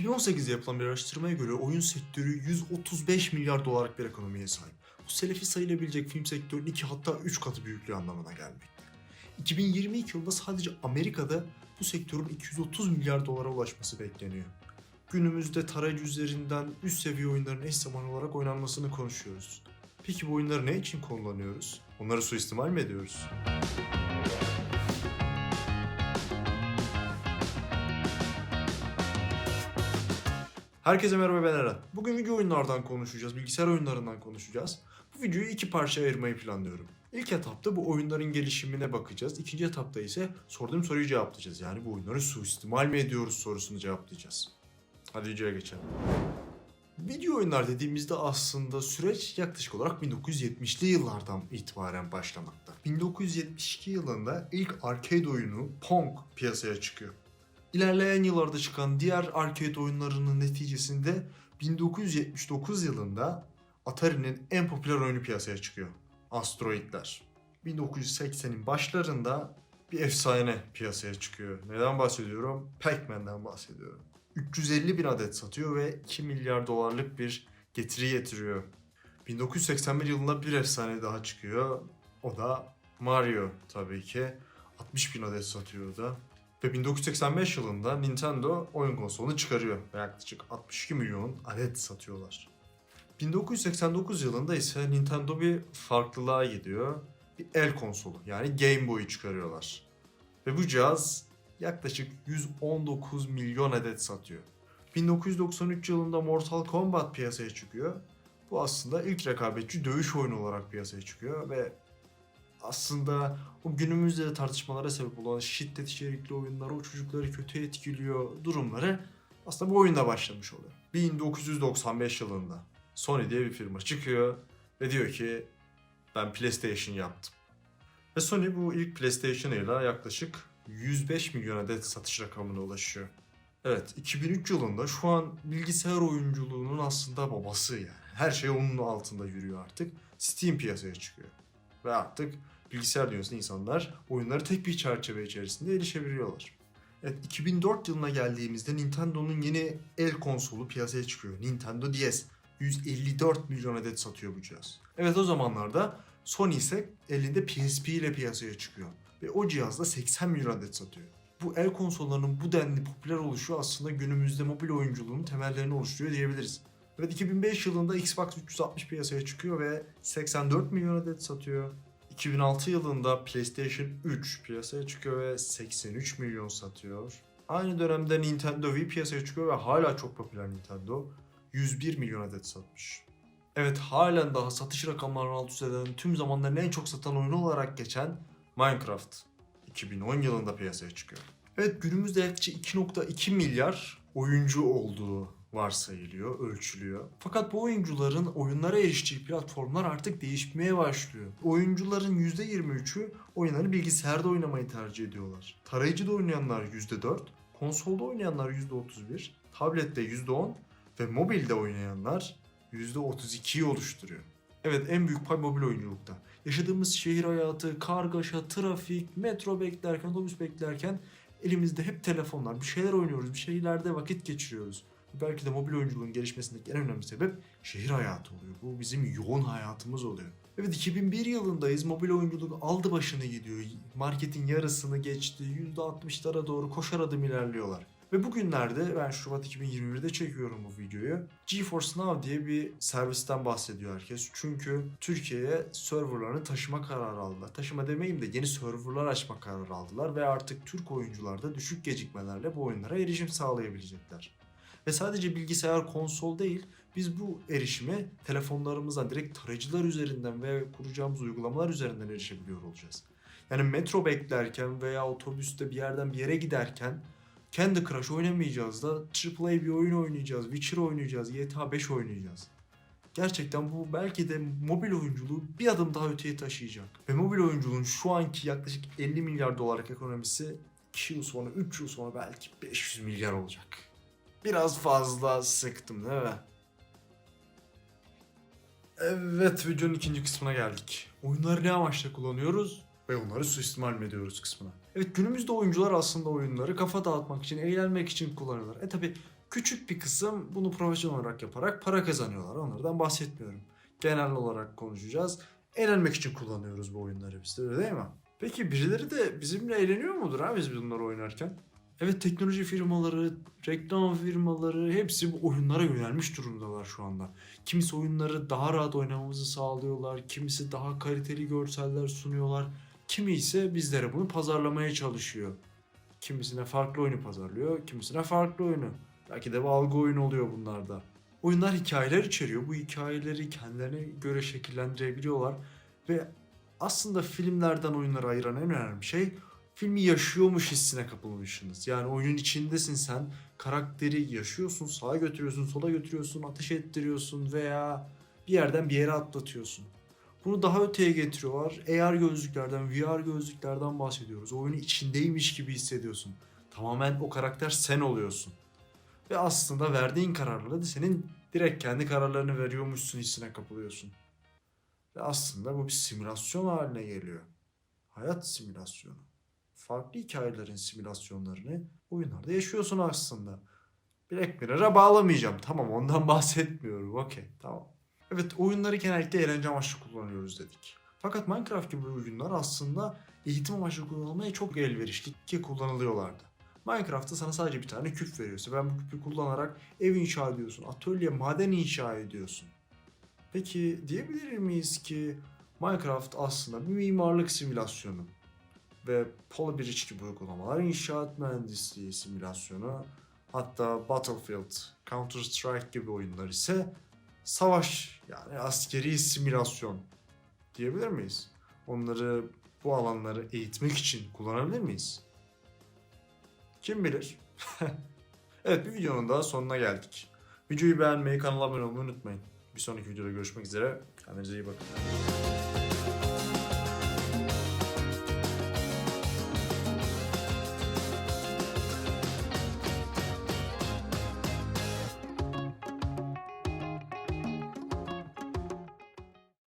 2018'de yapılan bir araştırmaya göre oyun sektörü 135 milyar dolarlık bir ekonomiye sahip. Bu selefi sayılabilecek film sektörünün 2 hatta 3 katı büyüklüğü anlamına gelmekte. 2022 yılında sadece Amerika'da bu sektörün 230 milyar dolara ulaşması bekleniyor. Günümüzde tarayıcı üzerinden üst seviye oyunların eş zamanlı olarak oynanmasını konuşuyoruz. Peki bu oyunları ne için kullanıyoruz? Onları suistimal mi ediyoruz? Herkese merhaba ben Eren. Bugün video oyunlardan konuşacağız, bilgisayar oyunlarından konuşacağız. Bu videoyu iki parçaya ayırmayı planlıyorum. İlk etapta bu oyunların gelişimine bakacağız. İkinci etapta ise sorduğum soruyu cevaplayacağız. Yani bu oyunları suistimal mi ediyoruz sorusunu cevaplayacağız. Hadi videoya geçelim. Video oyunlar dediğimizde aslında süreç yaklaşık olarak 1970'li yıllardan itibaren başlamakta. 1972 yılında ilk arcade oyunu Pong piyasaya çıkıyor. İlerleyen yıllarda çıkan diğer arcade oyunlarının neticesinde 1979 yılında Atari'nin en popüler oyunu piyasaya çıkıyor. Asteroidler. 1980'in başlarında bir efsane piyasaya çıkıyor. Neden bahsediyorum? Pac-Man'den bahsediyorum. 350 bin adet satıyor ve 2 milyar dolarlık bir getiri getiriyor. 1981 yılında bir efsane daha çıkıyor. O da Mario tabii ki. 60 bin adet satıyor da. Ve 1985 yılında Nintendo oyun konsolunu çıkarıyor. Ve yaklaşık 62 milyon adet satıyorlar. 1989 yılında ise Nintendo bir farklılığa gidiyor. Bir el konsolu yani Game Boy'u çıkarıyorlar. Ve bu cihaz yaklaşık 119 milyon adet satıyor. 1993 yılında Mortal Kombat piyasaya çıkıyor. Bu aslında ilk rekabetçi dövüş oyunu olarak piyasaya çıkıyor ve aslında o günümüzde de tartışmalara sebep olan şiddet içerikli oyunlar, o çocukları kötü etkiliyor durumları aslında bu oyunda başlamış oluyor. 1995 yılında Sony diye bir firma çıkıyor ve diyor ki ben PlayStation yaptım. Ve Sony bu ilk PlayStation ile yaklaşık 105 milyon adet satış rakamına ulaşıyor. Evet 2003 yılında şu an bilgisayar oyunculuğunun aslında babası yani. Her şey onun altında yürüyor artık. Steam piyasaya çıkıyor. Ve artık bilgisayar dünyasında insanlar oyunları tek bir çerçeve içerisinde erişebiliyorlar. Evet 2004 yılına geldiğimizde Nintendo'nun yeni el konsolu piyasaya çıkıyor. Nintendo DS. 154 milyon adet satıyor bu cihaz. Evet o zamanlarda Sony ise elinde PSP ile piyasaya çıkıyor. Ve o cihazda 80 milyon adet satıyor. Bu el konsollarının bu denli popüler oluşu aslında günümüzde mobil oyunculuğun temellerini oluşturuyor diyebiliriz. Evet 2005 yılında Xbox 360 piyasaya çıkıyor ve 84 milyon adet satıyor. 2006 yılında PlayStation 3 piyasaya çıkıyor ve 83 milyon satıyor. Aynı dönemde Nintendo Wii piyasaya çıkıyor ve hala çok popüler Nintendo. 101 milyon adet satmış. Evet halen daha satış rakamlarını alt üst eden tüm zamanların en çok satan oyunu olarak geçen Minecraft 2010 yılında piyasaya çıkıyor. Evet günümüzde yaklaşık 2.2 milyar oyuncu olduğu varsayılıyor, ölçülüyor. Fakat bu oyuncuların oyunlara eriştiği platformlar artık değişmeye başlıyor. Oyuncuların %23'ü oyunları bilgisayarda oynamayı tercih ediyorlar. Tarayıcıda oynayanlar %4, konsolda oynayanlar %31, tablette %10 ve mobilde oynayanlar %32'yi oluşturuyor. Evet en büyük pay mobil oyunculukta. Yaşadığımız şehir hayatı, kargaşa, trafik, metro beklerken, otobüs beklerken elimizde hep telefonlar. Bir şeyler oynuyoruz, bir şeylerde vakit geçiriyoruz. Belki de mobil oyunculuğun gelişmesindeki en önemli sebep şehir hayatı oluyor. Bu bizim yoğun hayatımız oluyor. Evet 2001 yılındayız. Mobil oyunculuk aldı başını gidiyor. Marketin yarısını geçti. %60'lara doğru koşar adım ilerliyorlar. Ve bugünlerde ben Şubat 2021'de çekiyorum bu videoyu. GeForce Now diye bir servisten bahsediyor herkes. Çünkü Türkiye'ye serverlarını taşıma kararı aldılar. Taşıma demeyeyim de yeni serverlar açma kararı aldılar ve artık Türk oyuncular da düşük gecikmelerle bu oyunlara erişim sağlayabilecekler. Ve sadece bilgisayar, konsol değil, biz bu erişime telefonlarımızdan, direkt tarayıcılar üzerinden ve kuracağımız uygulamalar üzerinden erişebiliyor olacağız. Yani metro beklerken veya otobüste bir yerden bir yere giderken Candy Crush oynamayacağız da AAA bir oyun oynayacağız, Witcher oynayacağız, GTA 5 oynayacağız. Gerçekten bu belki de mobil oyunculuğu bir adım daha öteye taşıyacak. Ve mobil oyunculuğun şu anki yaklaşık 50 milyar dolarlık ekonomisi 2 yıl sonra, 3 yıl sonra belki 500 milyar olacak. Biraz fazla sıktım değil mi? Evet videonun ikinci kısmına geldik. Oyunları ne amaçla kullanıyoruz ve onları suistimal mi ediyoruz kısmına. Evet günümüzde oyuncular aslında oyunları kafa dağıtmak için, eğlenmek için kullanıyorlar. E tabi Küçük bir kısım bunu profesyonel olarak yaparak para kazanıyorlar. Onlardan bahsetmiyorum. Genel olarak konuşacağız. Eğlenmek için kullanıyoruz bu oyunları biz de öyle değil mi? Peki birileri de bizimle eğleniyor mudur ha biz bunları oynarken? Evet teknoloji firmaları, reklam firmaları hepsi bu oyunlara yönelmiş durumdalar şu anda. Kimisi oyunları daha rahat oynamamızı sağlıyorlar, kimisi daha kaliteli görseller sunuyorlar, kimi ise bizlere bunu pazarlamaya çalışıyor. Kimisine farklı oyunu pazarlıyor, kimisine farklı oyunu. Belki de bir algı oyunu oluyor bunlarda. Oyunlar hikayeler içeriyor. Bu hikayeleri kendilerine göre şekillendirebiliyorlar. Ve aslında filmlerden oyunları ayıran en önemli şey filmi yaşıyormuş hissine kapılmışsınız. Yani oyunun içindesin sen. Karakteri yaşıyorsun, sağa götürüyorsun, sola götürüyorsun, ateş ettiriyorsun veya bir yerden bir yere atlatıyorsun. Bunu daha öteye getiriyorlar. AR gözlüklerden, VR gözlüklerden bahsediyoruz. Oyunun içindeymiş gibi hissediyorsun. Tamamen o karakter sen oluyorsun. Ve aslında verdiğin kararları da senin direkt kendi kararlarını veriyormuşsun hissine kapılıyorsun. Ve aslında bu bir simülasyon haline geliyor. Hayat simülasyonu. Farklı hikayelerin simülasyonlarını oyunlarda yaşıyorsun aslında. Black Mirror'a bağlamayacağım. Tamam ondan bahsetmiyorum. Okey tamam. Evet oyunları genellikle eğlence amaçlı kullanıyoruz dedik. Fakat Minecraft gibi oyunlar aslında eğitim amaçlı kullanılmaya çok elverişli ki kullanılıyorlardı. Minecraft'ta sana sadece bir tane küp veriyorsa ben bu küpü kullanarak ev inşa ediyorsun, atölye, maden inşa ediyorsun. Peki diyebilir miyiz ki Minecraft aslında bir mimarlık simülasyonu ve Polybridge gibi uygulamalar, inşaat mühendisliği simülasyonu, hatta Battlefield, Counter Strike gibi oyunlar ise savaş yani askeri simülasyon diyebilir miyiz? Onları bu alanları eğitmek için kullanabilir miyiz? Kim bilir? evet bir videonun daha sonuna geldik. Videoyu beğenmeyi, kanala abone olmayı unutmayın. Bir sonraki videoda görüşmek üzere. Kendinize iyi bakın.